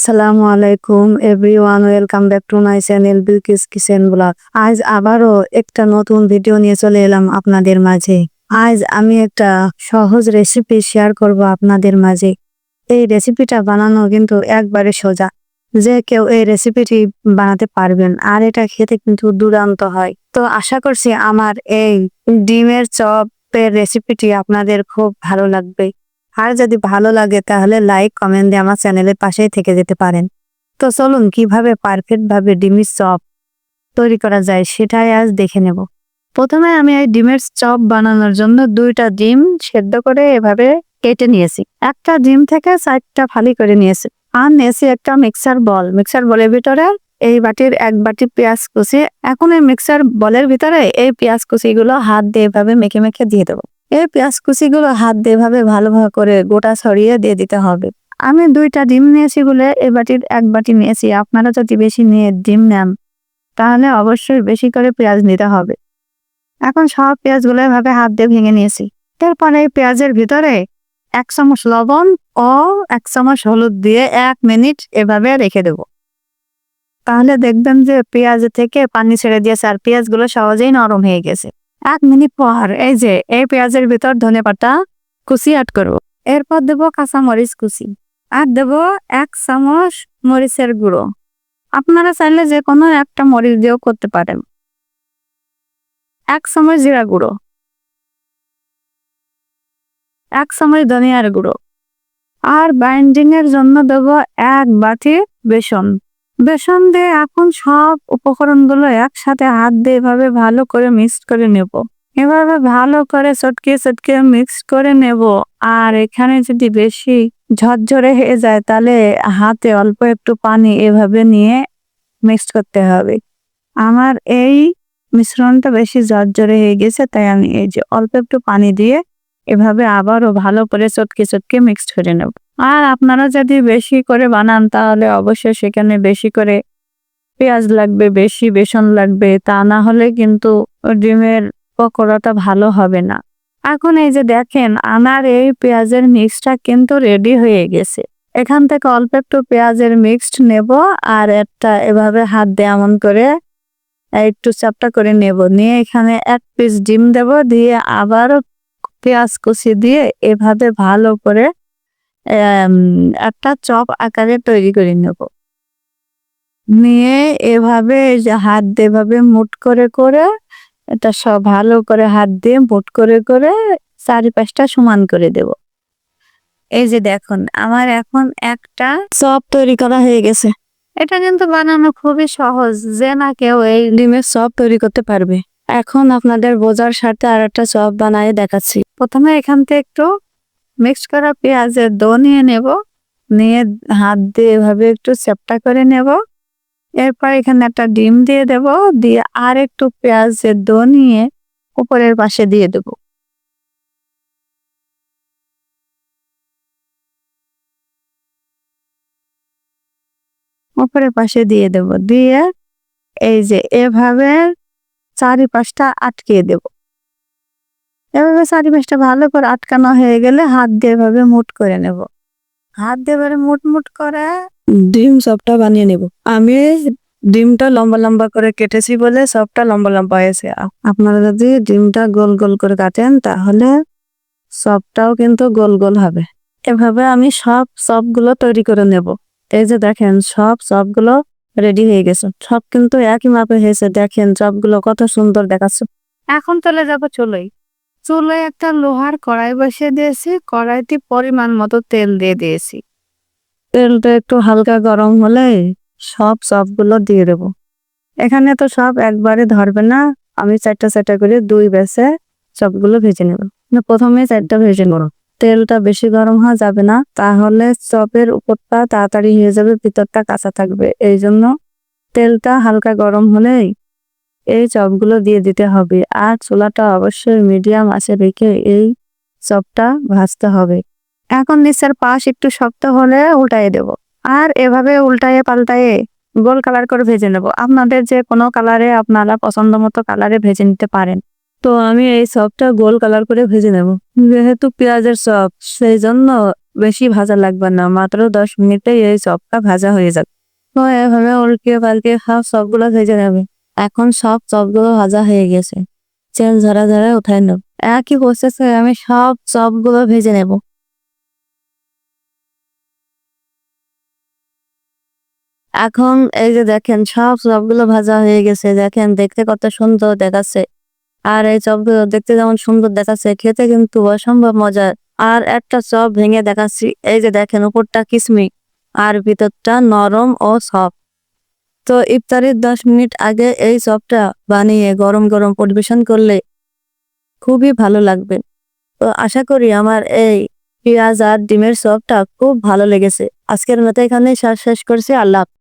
আসসালামু আলাইকুম everyone welcome back to my channel Bilkis kitchen blog আজ আবারও একটা নতুন ভিডিও নিয়ে চলে এলাম আপনাদের মাঝে। আজ আমি একটা সহজ রেসিপি শেয়ার করব আপনাদের মাঝে। এই রেসিপিটা বানানো কিন্তু একবারে সোজা। যে কেউ এই রেসিপিটি বানাতে পারবেন, আর এটা খেতে কিন্তু দুরান্ত হয়। তো আশা করছি আমার এই ডিমের চপের রেসিপিটি আপনাদের খুব ভালো লাগবে। আর যদি ভালো লাগে তাহলে লাইক কমেন্ট দিয়ে আমার চ্যানেলের পাশেই থেকে যেতে পারেন। তো চলুন কীভাবে পারফেক্ট ভাবে ডিমের চপ তৈরি করা যায় সেটাই আজ দেখে নেব। প্রথমে আমি এই ডিমের চপ বানানোর জন্য দুইটা ডিম সেদ্ধ করে এভাবে কেটে নিয়েছি। একটা ডিম থেকে চারটা ফালি করে নিয়েছি। আর নিয়েছি একটা মিক্সার বল মিক্সার বলের ভিতরে এই বাটির এক বাটি পেঁয়াজ কুচি। এখন এই মিক্সার বলের ভিতরে এই পেঁয়াজ কুচিগুলো হাত দিয়ে এভাবে মেখে মেখে দিয়ে দেবো। এই পেঁয়াজ কুচিগুলো হাত দিয়ে এভাবে ভালোভাবে করে গোটা ছড়িয়ে দিয়ে দিতে হবে। আমি দুইটা ডিম নিয়েছি বলে এই বাটির এক বাটি নিয়েছি। আপনারা যদি বেশি নিয়ে ডিম নেন, তাহলে অবশ্যই বেশি করে পেঁয়াজ নিতে হবে। এখন সব পেঁয়াজগুলো এভাবে হাত দিয়ে ভেঙে নিয়েছি। তারপরে এই পেঁয়াজের ভিতরে এক চামচ লবণ ও এক চামচ হলুদ দিয়ে এক মিনিট এভাবে রেখে দেব। তাহলে দেখবেন যে পেঁয়াজ থেকে পানি ছেড়ে দিয়েছে আর পেঁয়াজগুলো সহজেই নরম হয়ে গেছে। এক মিনিট পর এই যে, এই পেঁয়াজের ভিতর ধনে পাতা কুচি অ্যাড করব। এরপর দেবো কাঁচা মরিচ কুচি। আর দেবো এক চামচ মরিচের গুঁড়ো। আপনারা চাইলে যে কোনো একটা মরিচ দিয়েও করতে পারেন। এক চামচ জিরা গুঁড়ো। এক চামচ ধনিয়ার গুঁড়ো। আর বাইন্ডিং এর জন্য দেবো এক বাটি বেসন। বেসন দিয়ে এখন সব উপকরণগুলো একসাথে হাত দিয়ে এভাবে ভালো করে মিক্স করে নেব। এভাবে ভালো করে চটকে চটকে মিক্স করে নেব। আর এখানে যদি বেশি ঝরঝরে হয়ে যায়, তাহলে হাতে অল্প একটু পানি এভাবে নিয়ে মিক্স করতে হবে। আমার এই মিশ্রণটা বেশি ঝরঝরে হয়ে গেছে, তাই আমি এই যে অল্প একটু পানি দিয়ে এভাবে আবারও ভালো করে চটকে চটকে মিক্সড করে নেব। আর আপনারা যদি বেশি করে বানান, তাহলে অবশ্যই সেখানে বেশি করে পেঁয়াজ লাগবে, বেশি বেসন লাগবে। তা না হলে কিন্তু ডিমের পকোড়াটা ভালো হবে না। এখন এই যে দেখেন আনার এই পেঁয়াজের মিক্সটা কিন্তু রেডি হয়ে গেছে। এখান থেকে অল্প একটু পেঁয়াজের মিক্সড নেব আর একটা এভাবে হাত দিয়ে এমন করে একটু চাপটা করে নেব। নিয়ে এখানে এক পিস ডিম দেব, দিয়ে আবার পেঁয়াজ কুচি দিয়ে এভাবে ভালো করে একটা চপ আকারে তৈরি করে নেব। নিয়ে এভাবে হাত দিয়ে মুট করে করে, এটা সব ভালো করে হাত দিয়ে মুট করে করে চারিপাশটা সমান করে দেব। এই যে দেখুন, আমার এখন একটা চপ তৈরি করা হয়ে গেছে। এটা কিন্তু বানানো খুবই সহজ, যে না কেউ এই ডিমের চপ তৈরি করতে পারবে। এখন আপনাদের বোঝার সাথে আর একটা চপ বানায় দেখাচ্ছি। প্রথমে এখান থেকে একটু মিক্স করা পেঁয়াজের দো নিয়ে নেব। নিয়ে হাত দিয়ে এভাবে একটু চ্যাপটা করে নেব। এরপর এখানে একটা ডিম দিয়ে দেব। দিয়ে আর একটু পেঁয়াজের দো নিয়ে উপরের পাশে দিয়ে দেব। উপরের পাশে দিয়ে দেব। দিয়ে এই যে এভাবে চারিপাশটা আটকিয়ে দেব। এভাবে চারিপাশটা ভালো করে আটকানো হয়ে গেলে হাত দিয়ে এভাবে মুট করে নেব। হাত দিয়ে এবারে মুট মুট করে ডিম সবটা বানিয়ে নেব। আমি ডিমটা লম্বা লম্বা করে কেটেছি বলে সবটা লম্বা লম্বা হয়েছে। আপনারা যদি ডিমটা গোল গোল করে কাটেন তাহলে সবটাও কিন্তু গোল গোল হবে। এভাবে আমি সব সবগুলো তৈরি করে নেব। এই যে দেখেন সব সবগুলো রেডি হয়ে গেছে। সব কিন্তু একই মাপে হয়েছে। দেখেন সবগুলো কত সুন্দর দেখাচ্ছে। এখন চলে যাব চুলোই চুলোয় একটা লোহার কড়াই বসিয়ে দিয়েছি। কড়াইতে পরিমাণ মতো তেল দিয়ে দিয়েছি। তেলটা একটু হালকা গরম হলে সব সবগুলো দিয়ে দেবো। এখানে তো সব একবারে ধরবে না। আমি চারটা চারটা করে দুই বেসে সবগুলো ভেজে নেব। প্রথমে চারটা ভেজে নেব। তেলটা বেশি গরম হওয়া যাবে না। তাহলে চপের উপরটা তাড়াতাড়ি হয়ে যাবে, ভিতরটা কাঁচা থাকবে। এই জন্য তেলটা হালকা গরম হলেই এই চপগুলো দিয়ে দিতে হবে। আর চুলাটা অবশ্যই মিডিয়াম আছে রেখে এই চপটা ভাজতে হবে। এখন নিচের পাশ একটু শক্ত হলে উল্টাই দেব। আর এভাবে উল্টায়ে পাল্টায়ে গোল কালার করে ভেজে নেব। আপনাদের যে কোনো কালারে আপনারা পছন্দ মতো কালারে ভেজে নিতে পারেন। তো আমি এই চপটা গোল কালার করে ভেজে নেব। যেহেতু পেঁয়াজের চপ সেই জন্য বেশি ভাজা লাগবে না। মাত্র দশ মিনিটে এই চপটা ভাজা হয়ে যাবে। তো এভাবে উল্টে পাল্টে সব সবগুলো ভেজে নেবে। এখন সব চপগুলো ভাজা হয়ে গেছে। তেল ঝরা ঝরা উঠাই নেব। একই প্রসেসে আমি সব চপগুলো ভেজে নেব। এখন এই যে দেখেন, সব চপগুলো ভাজা হয়ে গেছে। দেখেন, দেখতে কত সুন্দর দেখাচ্ছে। আর এই চপগুলো দেখতে যেমন সুন্দর দেখাচ্ছে, খেতে কিন্তু অসম্ভব মজার। আর একটা চপ ভেঙে দেখাচ্ছি। এই যে দেখেন, উপরটা কিসমি আর ভিতরটা নরম ও সফট তো ইফতারির দশ মিনিট আগে এই চপটা বানিয়ে গরম গরম পরিবেশন করলে খুবই ভালো লাগবে। তো আশা করি আমার এই পেঁয়াজ আর ডিমের চপটা খুব ভালো লেগেছে। আজকের মতো এখানে শেষ করছি। আল্লাহ।